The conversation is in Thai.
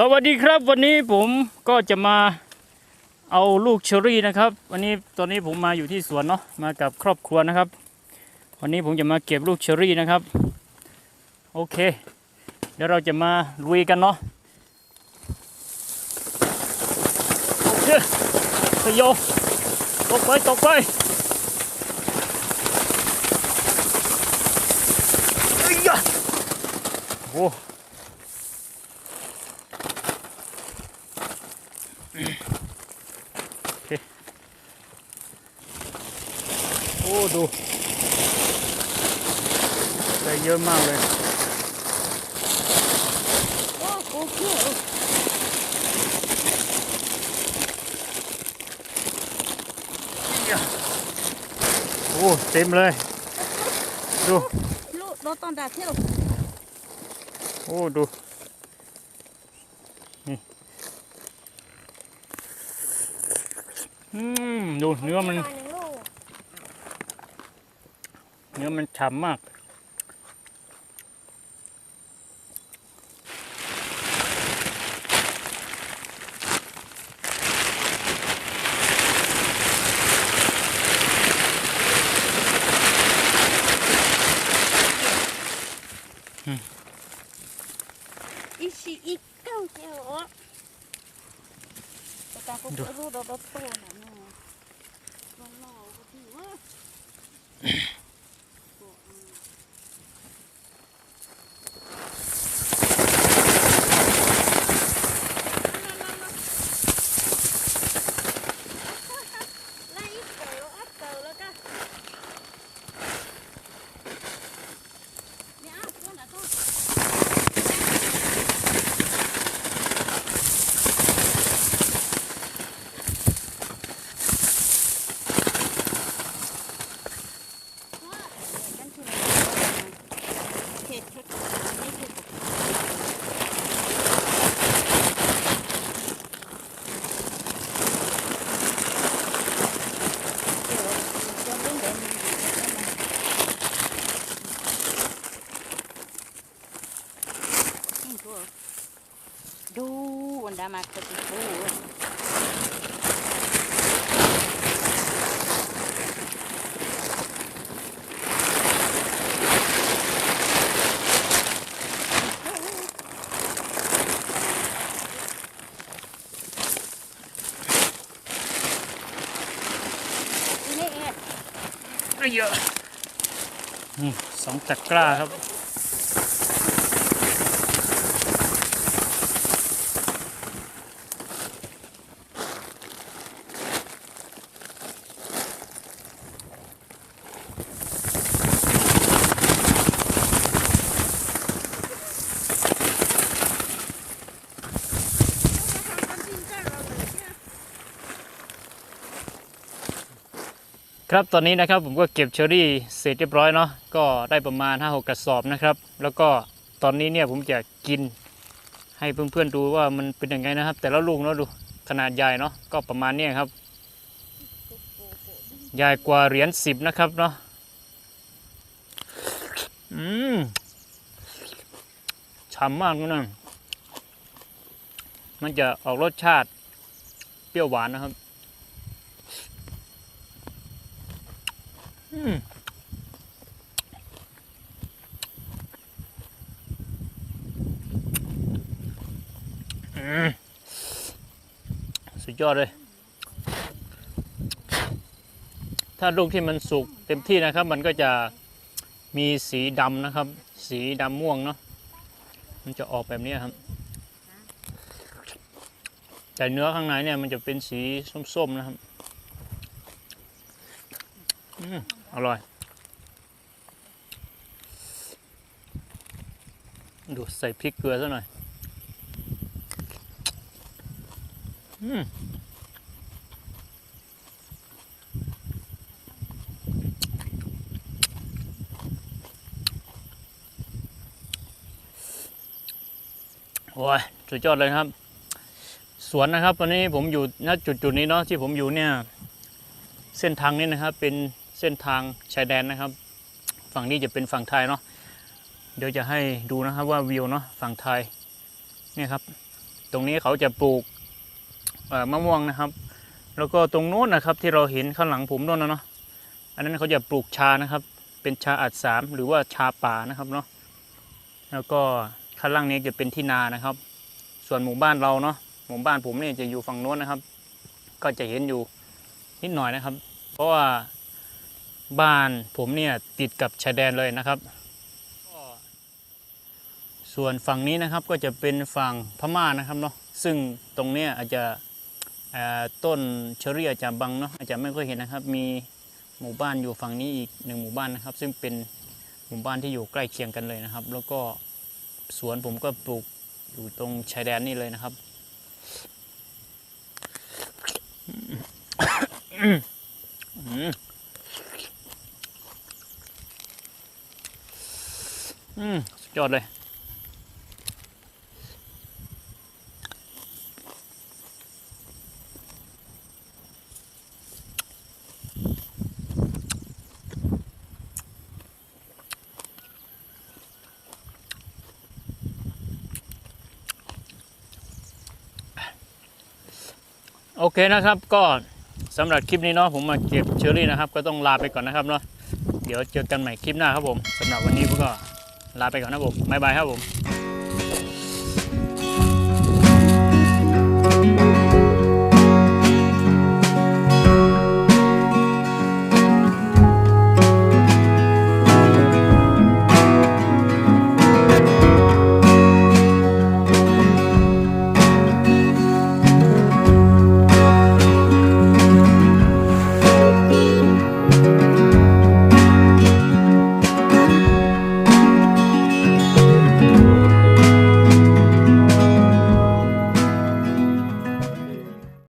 สวัสดีครับวันนี้ผมก็จะมาเอาลูกเชอรี่นะครับ วันนี้ตอนนี้ผมมาอยู่ที่สวนเนาะมากับครอบครัวนะครับ วันนี้ผมจะมาเก็บลูกเชอรี่นะครับ โอเค เดี๋ยวเราจะมาลุยกันเนาะโอเคสยบตกไปตกไปเอ้ยโอ้ ดูได้เยอะมากเลยโอ้โอเคโอ้เต็มเลย ดูลูกรถตอนดาเที่ยวโอ้ดูนี่อืมดูเนื้อมันตายหนึ่งลูก เนื้อมันฉ่ำมาก อีชีอีกเก้าเจ้าแต่ตาก็รู้รถรถโตน่ะเนาะน้องน้องก็ถือว่า ไล่เต๋ออัดเต๋อแล้วก็เนี่ยอะตัวน่ะตัว ว่ากันคือเห็ดชุดนี่คือเดี๋ยวเดี๋ยวเดี๋ยวเดี๋ยว ดูวันดามาคือดูนี่เอ็ดไม่เยอะสองตะกร้าครับ ครับตอนนี้นะครับผมก็เก็บเชอรี่เสร็จเรียบร้อยเนาะก็ได้ประมาณ 5 6 กระสอบนะครับ แล้วก็ตอนนี้เนี่ยผมจะกินให้เพื่อนๆดูว่ามันเป็นยังไงนะครับ แต่ละลูกเนาะดูขนาดใหญ่เนาะก็ประมาณเนี้ครับ ใหญ่กว่าเหรียญสิบนะครับเนาะอืมฉ่ำมากนะมันจะออกรสชาติเปรี้ยวหวานนะครับ อืมอืม สุดยอดเลย ถ้าลูกที่มันสุกเต็มที่นะครับ มันก็จะมีสีดำนะครับ สีดำม่วงเนาะ มันจะออกแบบนี้ครับ แต่เนื้อข้างในเนี่ยมันจะเป็นสีส้มๆนะครับ อืมอร่อย ดูใส่พริกเกลือซะหน่อย อืมโอ้ยสุดยอดเลยครับ สวนนะครับตอนนี้ผมอยู่ณจุดจุดๆนี้เนาะที่ผมอยู่เนี่ย เส้นทางนี้นะครับเป็น เส้นทางชายแดนนะครับ ฝั่งนี้จะเป็นฝั่งไทยเนาะเดี๋ยวจะให้ดูนะครับว่าวิวเนาะฝั่งไทยเนี่ยครับ ตรงนี้เขาจะปลูกมะม่วงนะครับ แล้วก็ตรงโน้นนะครับที่เราเห็นข้างหลังผมโน้นนะเนาะอันนั้นเขาจะปลูกชานะครับ เป็นชาอัดสามหรือว่าชาป่านะครับเนาะแล้วก็ข้างล่างนี้จะเป็นที่นานะครับ ส่วนหมู่บ้านเราเนาะหมู่บ้านผมเนี่ยจะอยู่ฝั่งโน้นนะครับ ก็จะเห็นอยู่นิดหน่อยนะครับ เพราะว่า บ้านผมเนี่ยติดกับชายแดนเลยนะครับ ส่วนฝั่งนี้นะครับก็จะเป็นฝั่งพม่านะครับเนาะซึ่งตรงเนี้ยอาจจะต้นเชอรี่อาจจะบังเนาะอาจจะไม่ค่อยเห็นนะครับ มีหมู่บ้านอยู่ฝั่งนี้อีกหนึ่งหมู่บ้านนะครับ ซึ่งเป็นหมู่บ้านที่อยู่ใกล้เคียงกันเลยนะครับ แล้วก็สวนผมก็ปลูกอยู่ตรงชายแดนนี่เลยนะครับอืม อืมสุดยอดเลย โอเคนะครับก็สำหรับคลิปนี้เนาะผมมาเก็บเชอรี่นะครับ ก็ต้องลาไปก่อนนะครับเนาะเดี๋ยวเจอกันใหม่คลิปหน้าครับผมสำหรับวันนี้ผมก็ ลาไปก่อนนะผมบ๊ายบายครับผม